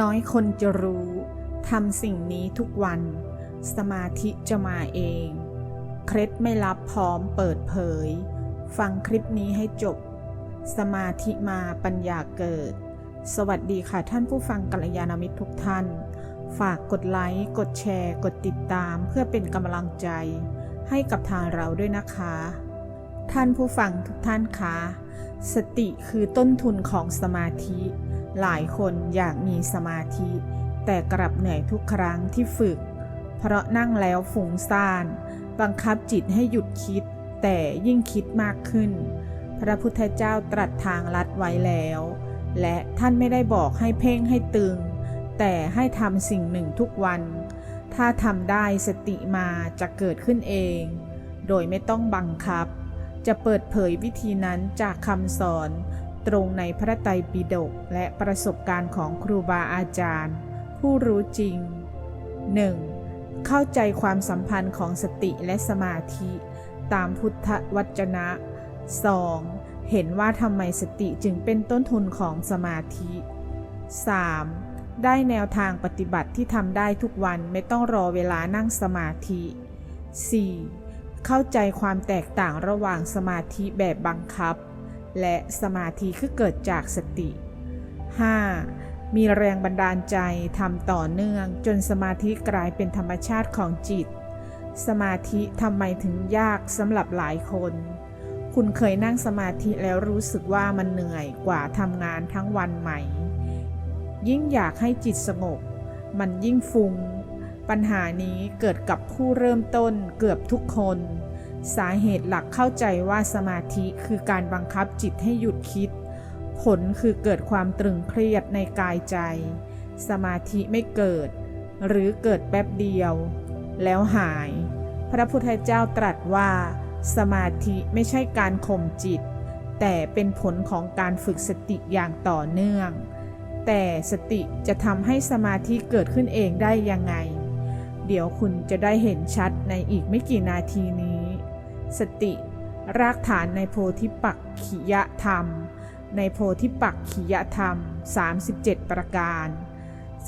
น้อยคนจะรู้ทำสิ่งนี้ทุกวัน สมาธิจะมาเอง เคล็ดไม่ลับพร้อมเปิดเผย ฟังคลิปนี้ให้จบ สมาธิมาปัญญาเกิด สวัสดีค่ะท่านผู้ฟังกัลยาณมิตรทุกท่าน ฝากกดไลค์ กดแชร์ กดติดตามเพื่อเป็นกำลังใจ ให้กับทางเราด้วยนะคะ ท่านผู้ฟังทุกท่านคะสติคือต้นทุนของสมาธิ หลายคนอยากมีสมาธิ แต่กลับเหนื่อยทุกครั้งที่ฝึก เพราะนั่งแล้วฝุ่งซ่าน บังคับจิตให้หยุดคิด แต่ยิ่งคิดมากขึ้น พระพุทธเจ้าตรัสทางลัดไว้แล้ว และท่านไม่ได้บอกให้เพ่งให้ตึง แต่ให้ทำสิ่งหนึ่งทุกวัน ถ้าทำได้สติมาจะเกิดขึ้นเอง โดยไม่ต้องบังคับ จะเปิดเผยวิธีนั้นจากคำสอน ตรงในพระไตรปิฎกและประสบการณ์ของครูบาอาจารย์ ผู้รู้จริง 1. เข้าใจความสัมพันธ์ของสติและสมาธิ ตามพุทธวจนะ 2. เห็นว่าทำไมสติจึงเป็นต้นทุนของสมาธิ 3. ได้แนวทางปฏิบัติที่ทำได้ทุกวันไม่ต้องรอเวลานั่งสมาธิ 4. เข้าใจความแตกต่างระหว่างสมาธิแบบบังคับ และสมาธิคือเกิดจากสติ 5. มีแรงบันดาลใจทำต่อเนื่อง จนสมาธิกลายเป็นธรรมชาติของจิต สมาธิทำไมถึงยากสำหรับหลายคน คุณเคยนั่งสมาธิแล้วรู้สึกว่ามันเหนื่อยกว่าทำงานทั้งวันไหม ยิ่งอยากให้จิตสงบ มันยิ่งฟุง้งปัญหานี้เกิดกับผู้เริ่มต้นเกือบทุกคน สาเหตุหลักเข้าใจว่าสมาธิคือการบังคับจิตให้หยุดคิด ผลคือเกิดความตรึงเครียดในกายใจ สมาธิไม่เกิด หรือเกิดแป๊บเดียว แล้วหาย พระพุทธเจ้าตรัสว่า สมาธิไม่ใช่การข่มจิต แต่เป็นผลของการฝึกสติอย่างต่อเนื่อง แต่สติจะทำให้สมาธิเกิดขึ้นเองได้ยังไง เดี๋ยวคุณจะได้เห็นชัดในอีกไม่กี่นาทีนี้ สติ รากฐานในโพธิปักขิยธรรม ในโพธิปักขิยธรรม 37 ประการ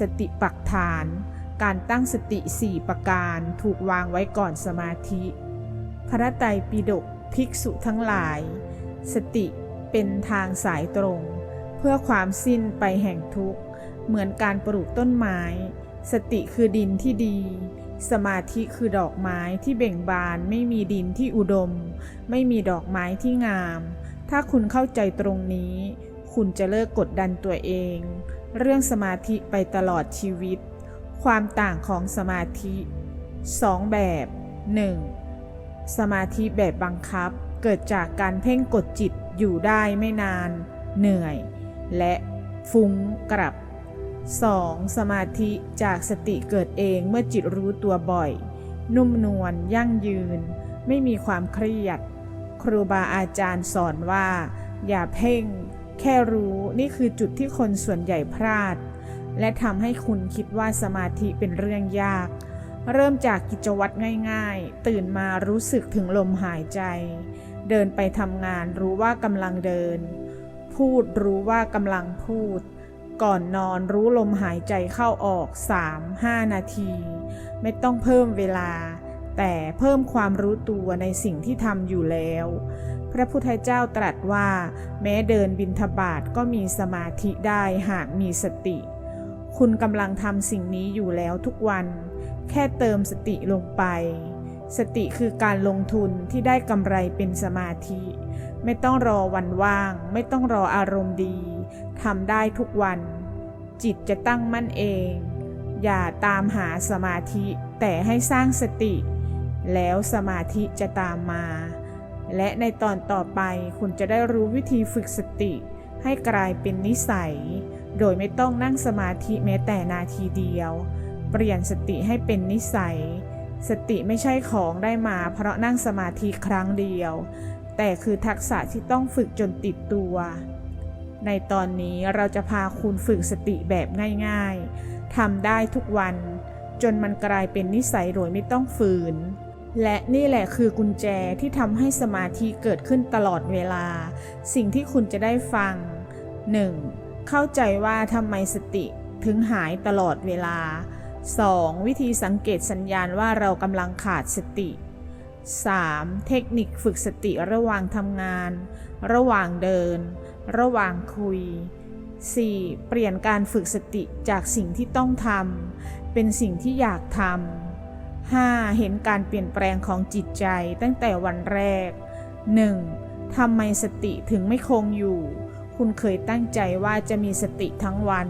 สติปักฐาน การตั้งสติ 4 ประการถูกวางไว้ก่อนสมาธิ พระไตรปิฎกภิกษุทั้งหลาย สติเป็นทางสายตรง เพื่อความสิ้นไปแห่งทุกข์ เหมือนการปลูกต้นไม้ สติคือดินที่ดี สมาธิคือดอกไม้ที่เบ่งบาน ไม่มีดินที่อุดม ไม่มีดอกไม้ที่งาม ถ้าคุณเข้าใจตรงนี้ คุณจะเลิกกดดันตัวเอง เรื่องสมาธิไปตลอดชีวิต ความต่างของสมาธิ2แบบ 1. สมาธิแบบบังคับ เกิดจากการเพ่งกดจิตอยู่ได้ไม่นาน เหนื่อย และฟุ้งกลับ 2. สมาธิจากสติเกิดเองเมื่อจิตรู้ตัวบ่อย นุ่มนวลยั่งยืน ไม่มีความเครียด ครูบาอาจารย์สอนว่า อย่าเพ่ง แค่รู้นี่คือจุดที่คนส่วนใหญ่พลาด และทำให้คุณคิดว่าสมาธิเป็นเรื่องยาก เริ่มจากกิจวัตรง่ายๆ ตื่นมารู้สึกถึงลมหายใจ เดินไปทำงานรู้ว่ากำลังเดิน พูดรู้ว่ากำลังพูด ก่อนนอนรู้ลมหายใจเข้าออก 3-5 นาที ไม่ต้องเพิ่มเวลา แต่เพิ่มความรู้ตัวในสิ่งที่ทำอยู่แล้ว พระพุทธเจ้าตรัสว่า แม้เดินบินทบาทก็มีสมาธิได้หากมีสติ คุณกำลังทำสิ่งนี้อยู่แล้วทุกวัน แค่เติมสติลงไป สติคือการลงทุนที่ได้กำไรเป็นสมาธิ ไม่ต้องรอวันว่าง ไม่ต้องรออารมณ์ดี ทำได้ทุกวัน จิตจะตั้งมั่นเอง อย่าตามหาสมาธิแต่ให้สร้างสติ แล้วสมาธิจะตามมา และในตอนต่อไปคุณจะได้รู้วิธีฝึกสติ ให้กลายเป็นนิสัย โดยไม่ต้องนั่งสมาธิแม้แต่นาทีเดียว เปลี่ยนสติให้เป็นนิสัย สติไม่ใช่ของได้มาเพราะนั่งสมาธิครั้งเดียว แต่คือทักษะที่ต้องฝึกจนติดตัว ในตอนนี้เราจะพาคุณฝึกสติแบบง่ายๆ ทำได้ทุกวัน จนมันกลายเป็นนิสัยโดยไม่ต้องฝืน และนี่แหละคือกุญแจที่ทำให้สมาธิเกิดขึ้นตลอดเวลา สิ่งที่คุณจะได้ฟัง 1. เข้าใจว่าทำไมสติถึงหายตลอดเวลา 2. วิธีสังเกตสัญญาณว่าเรากำลังขาดสติ 3. เทคนิคฝึกสติระหว่างทำงาน ระหว่างเดิน ระหว่างคุย 4. เปลี่ยนการฝึกสติจากสิ่งที่ต้องทำเป็นสิ่งที่อยากทำ 5. เห็นการเปลี่ยนแปลงของจิตใจตั้งแต่วันแรก 1. ทำไมสติถึงไม่คงอยู่ คุณเคยตั้งใจว่าจะมีสติทั้งวัน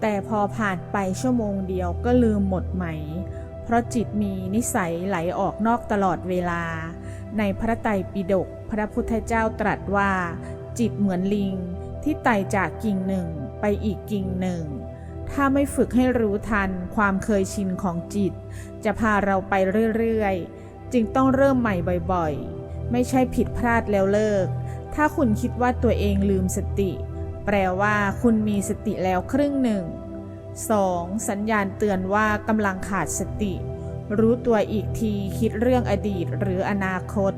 แต่พอผ่านไปชั่วโมงเดียวก็ลืมหมดไหม เพราะจิตมีนิสัยไหลออกนอกตลอดเวลา ในพระไตรปิฎกพระพุทธเจ้าตรัสว่า จิตเหมือนลิง ที่ไต่จากกิ่งหนึ่งไปอีกกิ่งหนึ่ง ถ้าไม่ฝึกให้รู้ทันความเคยชินของจิต จะพาเราไปเรื่อยๆ จึงต้องเริ่มใหม่บ่อยๆ ไม่ใช่ผิดพลาดแล้วเลิก ถ้าคุณคิดว่าตัวเองลืมสติ แปลว่าคุณมีสติแล้วครึ่งหนึ่ง 2. สัญญาณเตือนว่ากำลังขาดสติ รู้ตัวอีกทีคิดเรื่องอดีตหรืออนาคต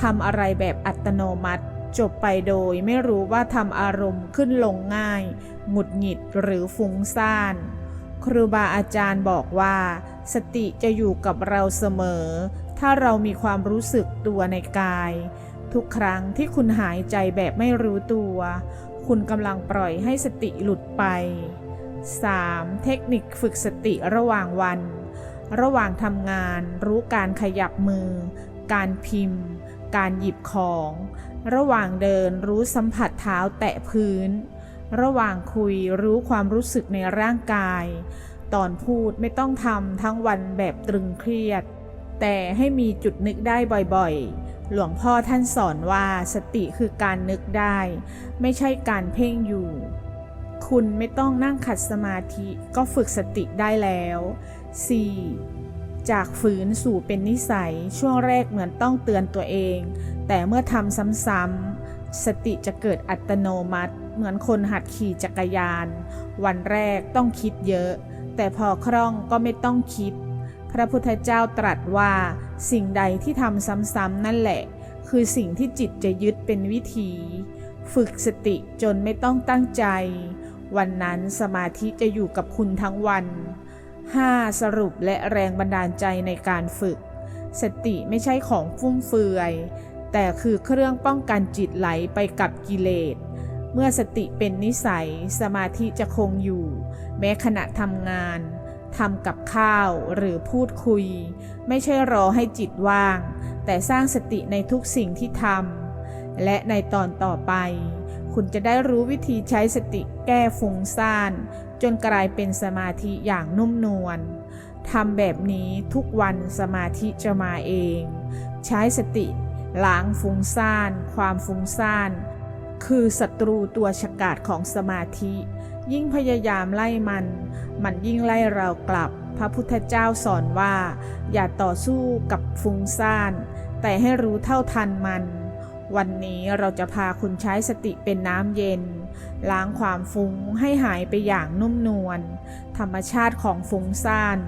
ทำอะไรแบบอัตโนมัติ จบไปโดยไม่รู้ว่าทำอารมณ์ขึ้นลงง่าย หงุดหงิดหรือฟุ้งซ่าน ครูบาอาจารย์บอกว่า สติจะอยู่กับเราเสมอ ถ้าเรามีความรู้สึกตัวในกาย ทุกครั้งที่คุณหายใจแบบไม่รู้ตัว คุณกำลังปล่อยให้สติหลุดไป 3. เทคนิคฝึกสติระหว่างวัน ระหว่างทำงาน รู้การขยับมือ การพิมพ์ การหยิบของ ระหว่างเดินรู้สัมผัสเท้าแตะพื้น ระหว่างคุยรู้ความรู้สึกในร่างกาย ตอนพูดไม่ต้องทำทั้งวันแบบตรึงเครียด แต่ให้มีจุดนึกได้บ่อยๆ หลวงพ่อท่านสอนว่าสติคือการนึกได้ ไม่ใช่การเพ่งอยู่ คุณไม่ต้องนั่งขัดสมาธิก็ฝึกสติได้แล้ว 4. จากฝืนสู่เป็นนิสัยช่วงแรกเหมือนต้องเตือนตัวเอง แต่เมื่อทำซ้ำๆสติจะเกิดอัตโนมัติ เหมือนคนหัดขี่จักรยาน วันแรกต้องคิดเยอะ แต่พอคล่องก็ไม่ต้องคิด พระพุทธเจ้าตรัสว่า สิ่งใดที่ทำซ้ำๆนั่นแหละ คือสิ่งที่จิตจะยึดเป็นวิธีฝึกสติจนไม่ต้องตั้งใจ วันนั้นสมาธิจะอยู่กับคุณทั้งวัน 5. สรุปและแรงบันดาลใจในการฝึก สติไม่ใช่ของฟุ่มเฟือย แต่คือเครื่องป้องกันจิตไหลไปกับกิเลส เมื่อสติเป็นนิสัย สมาธิจะคงอยู่ แม้ขณะทำงานทำกับข้าวหรือพูดคุย ไม่ใช่รอให้จิตว่าง แต่สร้างสติในทุกสิ่งที่ทำและในตอนต่อไป คุณจะได้รู้วิธีใช้สติแก้ฟุ้งซ่าน จนกลายเป็นสมาธิอย่างนุ่มนวลทำแบบนี้ทุกวันสมาธิจะมาเอง ใช้สติล้างฟุ้งซ่าน ความฟุ้งซ่าน คือศัตรูตัวฉกาจของสมาธิ ยิ่งพยายามไล่มัน มันยิ่งไล่เรากลับ พระพุทธเจ้าสอนว่า อย่าต่อสู้กับฟุ้งซ่าน แต่ให้รู้เท่าทันมัน วันนี้เราจะพาคุณใช้สติเป็นน้ำเย็น ล้างความฟุ้งให้หายไปอย่างนุ่มนวลธรรมชาติของฟุ้งซ่าน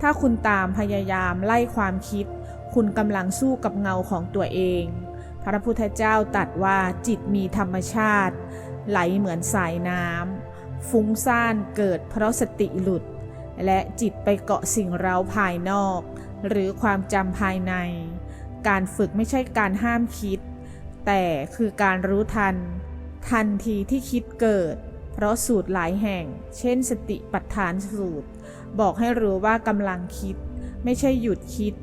ถ้าคุณตามพยายามไล่ความคิด คุณกำลังสู้กับเงาของตัวเอง พระพุทธเจ้าตรัสว่าจิตมีธรรมชาติ ไหลเหมือนสายน้ำฟุ้งซ่านเกิดเพราะสติหลุด และจิตไปเกาะสิ่งเร้าภายนอก หรือความจำภายใน การฝึกไม่ใช่การห้ามคิด แต่คือการรู้ทัน ทันทีที่คิดเกิด เพราะสูตรหลายแห่ง เช่น สติปัฏฐานสูตร บอกให้รู้ว่ากำลังคิด ไม่ใช่หยุดคิด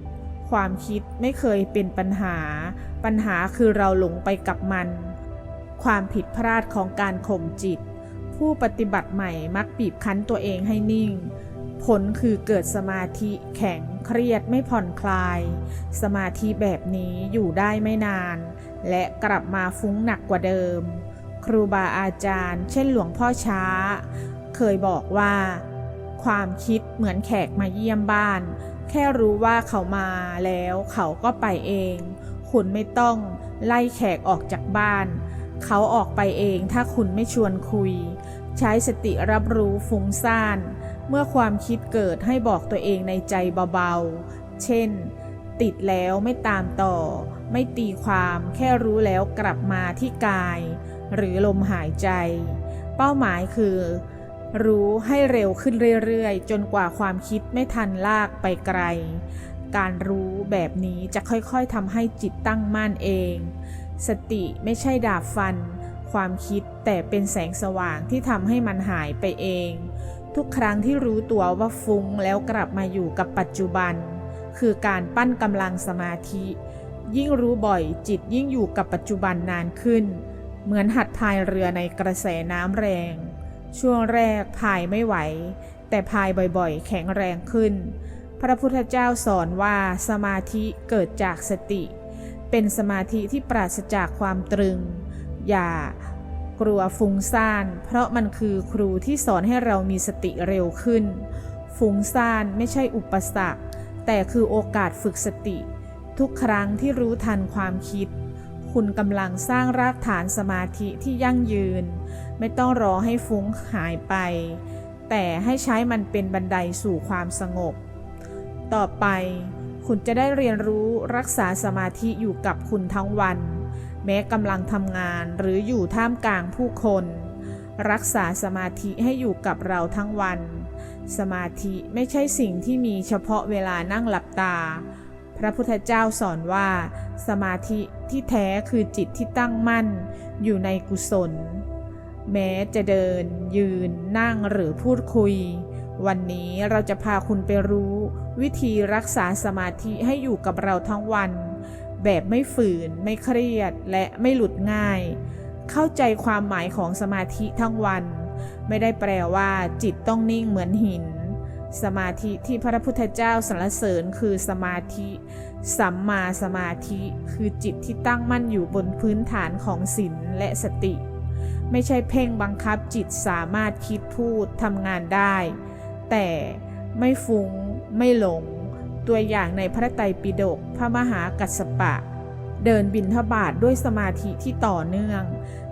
ความคิดไม่เคยเป็นปัญหา ปัญหาคือเราหลงไปกับมัน ความผิดพลาดของการข่มจิต ผู้ปฏิบัติใหม่มักบีบคั้นตัวเองให้นิ่งผลคือเกิดสมาธิแข็งเครียดไม่ผ่อนคลาย สมาธิแบบนี้อยู่ได้ไม่นาน และกลับมาฟุ้งหนักกว่าเดิม ครูบาอาจารย์ เช่นหลวงพ่อช้า เคยบอกว่า ความคิดเหมือนแขกมาเยี่ยมบ้าน แค่รู้ว่าเขามาแล้วเขาก็ไปเอง คุณไม่ต้องไล่แขกออกจากบ้าน เขาออกไปเองถ้าคุณไม่ชวนคุย ใช้สติรับรู้ฟุ้งซ่านเมื่อความคิดเกิดให้บอกตัวเองในใจเบาๆ เช่น ติดแล้วไม่ตามต่อ ไม่ตีความแค่รู้แล้วกลับมาที่กาย หรือลมหายใจ เป้าหมายคือ รู้ให้เร็วขึ้นเรื่อยๆ จนกว่าความคิดไม่ทันลากไปไกล การรู้แบบนี้จะค่อยๆทำให้จิตตั้งมั่นเอง สติไม่ใช่ดาบฟัน ความคิดแต่เป็นแสงสว่างที่ทำให้มันหายไปเอง ทุกครั้งที่รู้ตัวว่าฟุ้งแล้วกลับมาอยู่กับปัจจุบัน คือการปั้นกำลังสมาธิ ยิ่งรู้บ่อยจิตยิ่งอยู่กับปัจจุบันนานขึ้น เหมือนหัดพายเรือในกระแสน้ำแรง ช่วงแรกพายไม่ไหว แต่พายบ่อยๆ แข็งแรงขึ้น พระพุทธเจ้าสอนว่าสมาธิเกิดจากสติ เป็นสมาธิที่ปราศจากความตรึง อย่ากลัวฟุ้งซ่าน เพราะมันคือครูที่สอนให้เรามีสติเร็วขึ้น ฟุ้งซ่านไม่ใช่อุปสรรค แต่คือโอกาสฝึกสติ ทุกครั้งที่รู้ทันความคิด คุณกำลังสร้างรากฐานสมาธิที่ยั่งยืน ไม่ต้องรอให้ฟุ้งหายไป แต่ให้ใช้มันเป็นบันไดสู่ความสงบ ต่อไปคุณจะได้เรียนรู้รักษาสมาธิอยู่กับคุณทั้งวัน แม้กำลังทำงานหรืออยู่ท่ามกลางผู้คน รักษาสมาธิให้อยู่กับเราทั้งวัน สมาธิไม่ใช่สิ่งที่มีเฉพาะเวลานั่งหลับตา พระพุทธเจ้าสอนว่า สมาธิที่แท้คือจิตที่ตั้งมั่นอยู่ในกุศล แม้จะเดิน ยืน นั่งหรือพูดคุย วันนี้เราจะพาคุณไปรู้ วิธีรักษาสมาธิให้อยู่กับเราทั้งวัน แบบไม่ฝืน ไม่เครียดและไม่หลุดง่าย เข้าใจความหมายของสมาธิทั้งวัน ไม่ได้แปลว่า จิตต้องนิ่งเหมือนหิน สมาธิที่พระพุทธเจ้าสรรเสริญคือสมาธิสัมมาสมาธิคือจิตที่ตั้งมั่นอยู่บนพื้นฐานของศีลและสติ ไม่ใช่เพ่งบังคับจิตสามารถคิดพูดทำงานได้ แต่ไม่ฟุง้ง ไม่หลง ตัวอย่างในพระไตรปิฎกพระมหากัสสปะ เดินบินทบาทด้วยสมาธิที่ต่อเนื่อง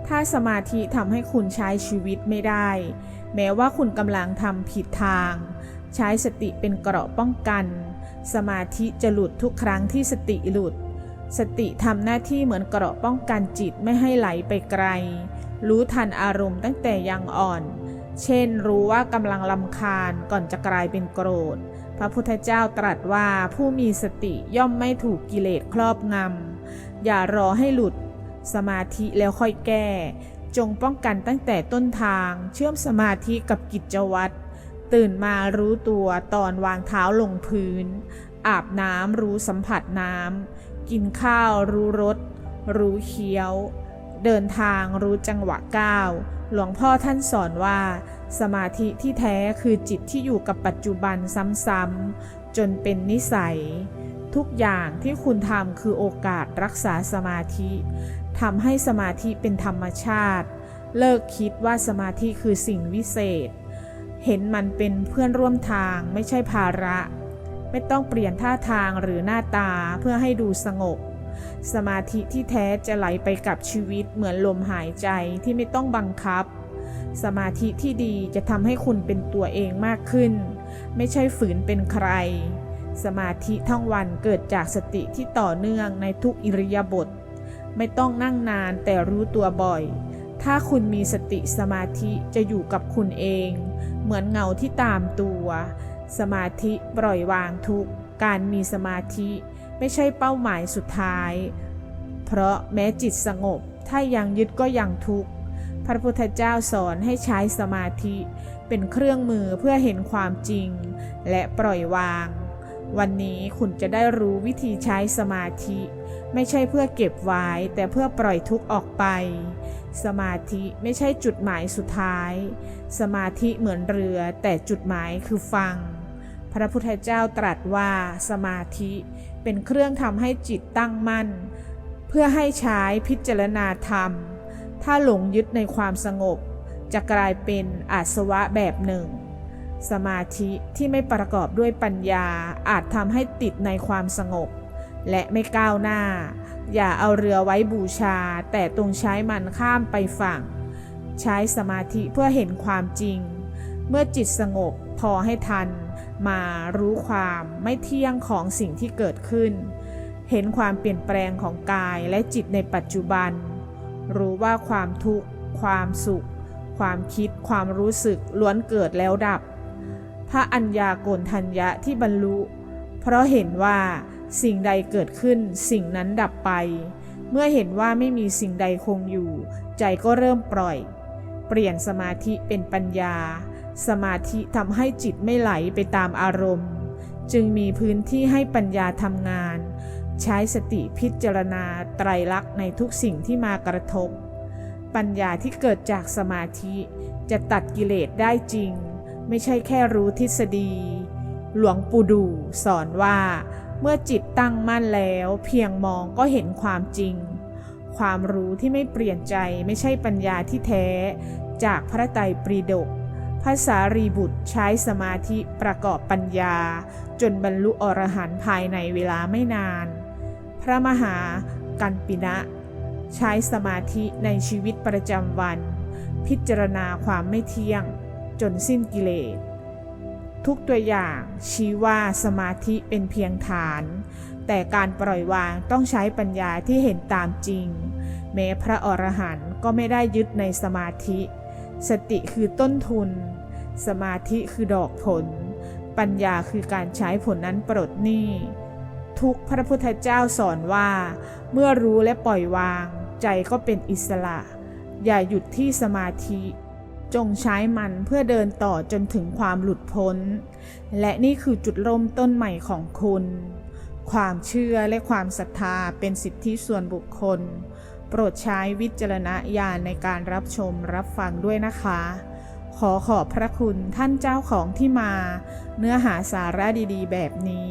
ถ้าสมาธิทำให้คุณใช้ชีวิตไม่ได้ แม้ว่าคุณกำลังทำผิดทาง ใช้สติเป็นเกราะป้องกัน สมาธิจะหลุดทุกครั้งที่สติหลุด สติทำหน้าที่เหมือนเกราะป้องกันจิตไม่ให้ไหลไปไกล รู้ทันอารมณ์ตั้งแต่ยังอ่อน เช่น รู้ว่ากำลังลำคาญก่อนจะกลายเป็นโกรธ พระพุทธเจ้าตรัสว่าผู้มีสติย่อมไม่ถูกกิเลสครอบงำ อย่ารอให้หลุด สมาธิแล้วค่อยแก้ จงป้องกันตั้งแต่ต้นทาง เชื่อมสมาธิกับกิจวัตร ตื่นมารู้ตัวตอนวางเท้าลงพื้น อาบน้ำรู้สัมผัสน้ำ กินข้าวรู้รส รู้เคี้ยว เดินทางรู้จังหวะก้าว หลวงพ่อท่านสอนว่า สมาธิที่แท้คือจิตที่อยู่กับปัจจุบันซ้ำๆ จนเป็นนิสัย ทุกอย่างที่คุณทำคือโอกาสรักษาสมาธิทำให้สมาธิเป็นธรรมชาติ เลิกคิดว่าสมาธิคือสิ่งวิเศษ เห็นมันเป็นเพื่อนร่วมทางไม่ใช่ภาระ ไม่ต้องเปลี่ยนท่าทางหรือหน้าตาเพื่อให้ดูสงบ สมาธิที่แท้จะไหลไปกับชีวิตเหมือนลมหายใจที่ไม่ต้องบังคับ สมาธิที่ดีจะทำให้คุณเป็นตัวเองมากขึ้น ไม่ใช่ฝืนเป็นใคร สมาธิทั้งวันเกิดจากสติที่ต่อเนื่องในทุกอิริยาบถไม่ต้องนั่งนานแต่รู้ตัวบ่อย ถ้าคุณมีสติสมาธิจะอยู่กับคุณเอง เหมือนเงาที่ตามตัว สมาธิปล่อยวางทุกการมีสมาธิไม่ใช่เป้าหมายสุดท้าย เพราะแม้จิตสงบถ้ายังยึดก็ยังทุกข์ พระพุทธเจ้าสอนให้ใช้สมาธิ เป็นเครื่องมือเพื่อเห็นความจริง และปล่อยวาง วันนี้คุณจะได้รู้วิธีใช้สมาธิ ไม่ใช่เพื่อเก็บไว้แต่เพื่อปล่อยทุกข์ออกไป สมาธิไม่ใช่จุดหมายสุดท้าย สมาธิเหมือนเรือแต่จุดหมายคือฟัง พระพุทธเจ้าตรัสว่าสมาธิเป็นเครื่องทำให้จิตตั้งมั่น เพื่อให้ใช้พิจารณาธรรม ถ้าหลงยึดในความสงบ จะกลายเป็นอาสวะแบบหนึ่ง สมาธิที่ไม่ประกอบด้วยปัญญาอาจทำให้ติดในความสงบ และไม่ก้าวหน้า อย่าเอาเรือไว้บูชา แต่ตรงใช้มันข้ามไปฝั่ง ใช้สมาธิเพื่อเห็นความจริง เมื่อจิตสงบพอให้ทัน มารู้ความไม่เที่ยงของสิ่งที่เกิดขึ้น เห็นความเปลี่ยนแปลงของกายและจิตในปัจจุบัน รู้ว่าความทุกข์ ความสุข ความคิด ความรู้สึกล้วนเกิดแล้วดับ พระอัญญาโกณทัญญะที่บรรลุ เพราะเห็นว่า สิ่งใดเกิดขึ้น สิ่งนั้นดับไป เมื่อเห็นว่าไม่มีสิ่งใดคงอยู่ ใจก็เริ่มปล่อย เปลี่ยนสมาธิเป็นปัญญา สมาธิทำให้จิตไม่ไหลไปตามอารมณ์ จึงมีพื้นที่ให้ปัญญาทำงาน ใช้สติพิจารณาไตรลักษณ์ในทุกสิ่งที่มากระทบ ปัญญาที่เกิดจากสมาธิจะตัดกิเลสได้จริง ไม่ใช่แค่รู้ทฤษฎี หลวงปู่ดูสอนว่าเมื่อจิตตั้งมั่นแล้ว เพียงมองก็เห็นความจริง ความรู้ที่ไม่เปลี่ยนใจไม่ใช่ปัญญาที่แท้ จากพระไตรปรีดกภาษารีบุตรใช้สมาธิประกอบปัญญา จนบรรลุอรหันต์ภายในเวลาไม่นาน พระมหากันปินะ ใช้สมาธิในชีวิตประจำวัน พิจารณาความไม่เที่ยง จนสิ้นกิเลส ทุกตัวอย่างชี้ว่าสมาธิเป็นเพียงฐาน แต่การปล่อยวางต้องใช้ปัญญาที่เห็นตามจริง แม้พระอรหันต์ก็ไม่ได้ยึดในสมาธิ สติคือต้นทุน สมาธิคือดอกผล ปัญญาคือการใช้ผลนั้นปลดหนี้ ทุกพระพุทธเจ้าสอนว่า เมื่อรู้และปล่อยวาง ใจก็เป็นอิสระ อย่าหยุดที่สมาธิ จงใช้มันเพื่อเดินต่อจนถึงความหลุดพ้น และนี่คือจุดเริ่มต้นใหม่ของคุณ ความเชื่อและความศรัทธาเป็นสิทธิส่วนบุคคล โปรดใช้วิจารณญาณในการรับชมรับฟังด้วยนะคะ ขอขอบพระคุณท่านเจ้าของที่มา เนื้อหาสาระดีๆ แบบนี้